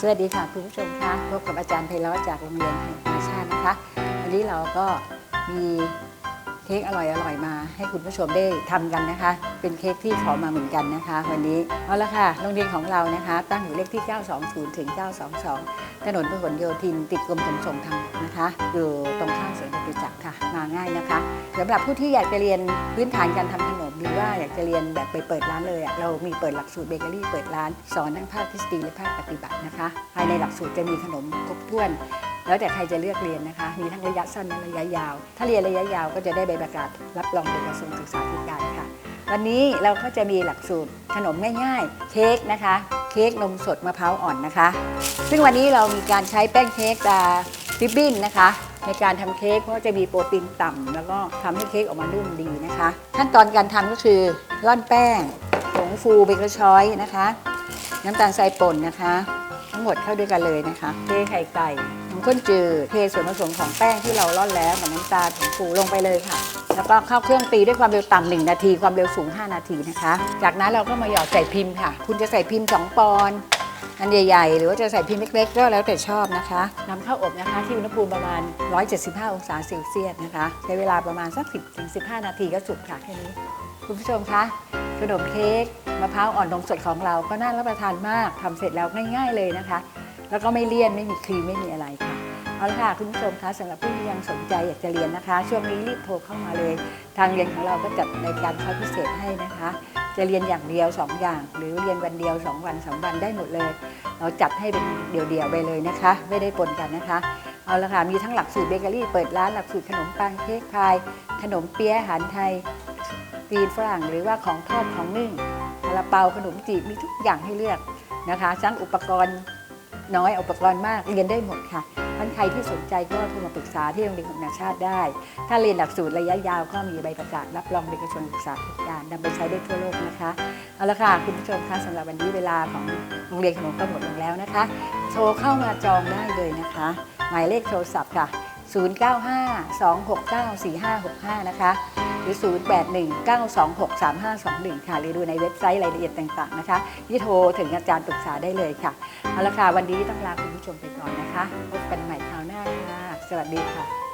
สวัสดีค่ะคุณผู้ชมคะพบกับอาจารย์ไพเราะจากโรงเรียนแห่งอาชาตินะคะ วันนี้เราก็มี เค้กอร่อยๆมาให้คุณผู้ชมได้ทำกันนะคะ เป็นเค้กที่ขอมาเหมือนกันนะคะ วันนี้เอาละค่ะโรงเรียนของเรานะคะ ตั้งอยู่เลขที่ 920 ถึง 922 ถนนพหลโยธิน ติดกรมขนส่งทางนะคะอยู่ตรงข้ามสวนจตุจักรค่ะ มาง่ายนะคะสำหรับผู้ที่อยากจะเรียนพื้นฐานการทำขนมหรือว่าอยากจะเรียนแบบไปเปิดร้านเลยอะเรามีเปิดหลักสูตรเบเกอรี่เปิดร้านสอนทั้งภาคทฤษฎีและภาคปฏิบัตินะคะ ภายในหลักสูตรจะมีขนมครบถ้วน แล้วแต่ใครจะเลือกเรียนนะคะ มีทั้งระยะสั้นและระยะยาว ถ้าเรียนระยะยาวก็จะได้ใบประกาศรับรองจากกระทรวงศึกษาธิการค่ะ วันนี้เราก็จะมีหลักสูตรขนมง่ายๆ เค้กนะคะ เค้กนมสดมะพร้าวอ่อนนะคะ ซึ่งวันนี้เรามีการใช้แป้งเค้กดาริบบิ้นนะคะ ในการทำเค้กเพราะจะมีโปรตีนต่ำแล้วก็ทำให้เค้กออกมานุ่มดีนะคะ ขั้นตอนการทำก็คือร่อนแป้งผงฟูเบเกอร์ชอยนะคะ น้ำตาลทรายป่นนะคะ ทั้งหมดเข้าด้วยกันเลยนะคะเทไข่ไก่น้ำข้นจืดเทส่วนผสมของแป้งที่เราร่อนแล้วกับน้ำตาลผงฟูลงไปเลยค่ะ แล้วก็เข้าเครื่องตีด้วยความเร็วต่ำหนึ่งนาที ความเร็วสูง 5 นาทีนะคะ จากนั้นเราก็มาหยอดใส่พิมพ์ค่ะ คุณจะใส่พิมพ์ 2 ปอนด์อันใหญ่ๆ หรือว่าจะใส่พิมพ์เล็กๆ ก็แล้วแต่ชอบนะคะนำเข้าอบนะคะที่อุณหภูมิประมาณ 175 องศาเซลเซียสนะคะ ใช้เวลาประมาณสัก 10-15 นาทีก็สุกค่ะแค่นี้ คุณผู้ชมคะ ขนมเค้กมะพร้าวอ่อนนมสดของเราก็น่ารับประทานมากทำเสร็จแล้วง่าย ๆเลยนะคะ แล้วก็ไม่เลี่ยนไม่มีครีมไม่มีอะไรค่ะเอาละค่ะคุณผู้ชมคะสำหรับผู้ที่ยังสนใจอยากจะเรียนนะคะ ช่วงนี้รีบโทรเข้ามาเลย ทางเรียนของเราก็จัดในการคอร์สพิเศษให้นะคะ จะเรียนอย่างเดียว 2 อย่าง หรือเรียนวันเดียว 2 วันสามวันได้หมดเลย เราจัดให้เป็นเดี่ยวๆไปเลยนะคะ ไม่ได้ปนกันนะคะเอาละค่ะมีทั้งหลักสูตรเบเกอรี่เปิดร้านหลักสูตรขนมปังเค้กพาย ขนมเปี๊ยะอาหารไทย จีนฝรั่งหรือว่าของทอดของนึ่งซาลาเปาขนมจีบมีทุกอย่างให้เลือกนะคะทั้งอุปกรณ์น้อยอุปกรณ์มากเรียนได้หมดค่ะท่านใครที่สนใจก็โทรมาปรึกษาที่โรงเรียนของนานาชาติได้ ถ้าเรียนหลักสูตรระยะยาวก็มีใบประกาศรับรองโดยกระทรวงศึกษาธิการนำไปใช้ได้ทั่วโลกนะคะ เอาละค่ะ คุณผู้ชมคะสำหรับวันนี้เวลาของโรงเรียนขนมก็หมดลงแล้วนะคะ โทรเข้ามาจองได้เลยนะคะ หมายเลขโทรศัพท์ค่ะ 0952694565 นะคะ หรือ 0819263521 ค่ะ หรือดูในเว็บไซต์รายละเอียดต่างๆนะคะยี่โทรถึงอาจารย์ปรึกษาได้เลยค่ะ เอาละค่ะ วันนี้ต้องลาคุณผู้ชมไปก่อนนะคะ พบกันใหม่คราวหน้าค่ะ สวัสดีค่ะ